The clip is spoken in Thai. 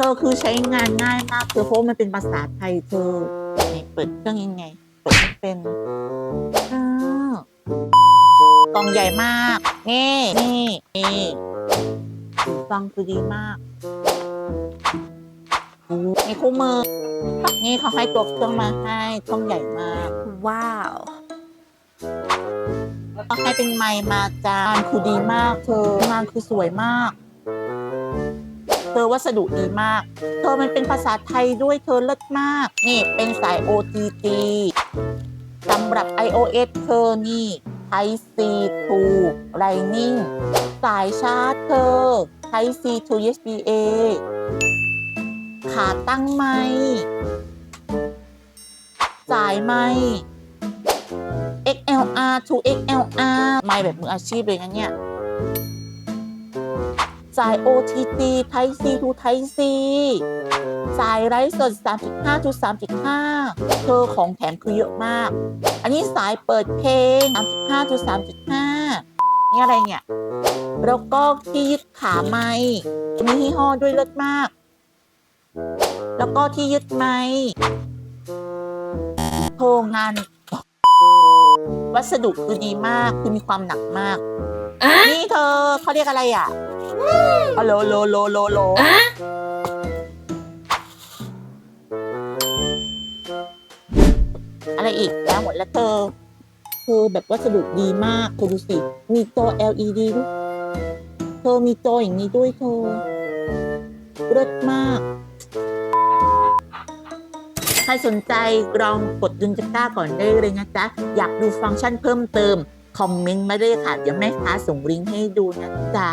ธอคือใช้งานง่ายมากเธอเพราะว่ามันเป็นภาษาไทยเธอนี่เปิดเครื่องยังไงเปิดไม่เป็นอ้าวกล่องใหญ่มาก นี่นี่นี่หูฟังคือดีมากโอ้มีคู่มือ นี่เขาให้ตัวเครื่องมาให้เครื่องใหญ่มาก ว้าวแล้วก็ให้เป็นไมค์มาจานคือดีมากเธองานคือสวยมาก เธอวัสดุดีมาก เธอมันเป็นภาษาไทยด้วยเธอเลิศมาก นี่เป็นสาย OTG สำหรับ iOS เธอนี่ Type C to Lightning สายชาร์จเธอ Type C to USB A ขาตั้งไมค์สายไมค์ XLR to XLR ไม่แบบมืออาชีพเลยนะเนี่ย สาย OTT Type C to Type C สายไร้สด 3.5 to 3.5 เธอของแถมคือเยอะมาก อันนี้สายเปิดเพลง 3.5 to 3.5 นี่อะไรเนี่ย แล้วก็ที่ยึดขาไม้มียี่ห้อด้วยเลิศมาก แล้วก็ที่ยึดไม้โทรงาน วัสดุคือดีมากคือมีความหนักมากอะนี่เธอเขาเรียกอะไรอะ อ๋อโลโลโลโลโลอะอะไรอีกแล้วหมดแล้วเธอเธอแบบวัสดุดีมากเธอดูสิ มีจอ LED ด้วยเธอมีจออย่างนี้ด้วยเธอเลิศมาก ใครสนใจลองกดดึงตะกร้าก่อนได้เลยนะจ๊ะ อยากดูฟังก์ชันเพิ่มเติม คอมเมนต์มาได้เลยค่ะ เดี๋ยวแม่ค้าส่งลิงก์ให้ดูนะจ๊ะ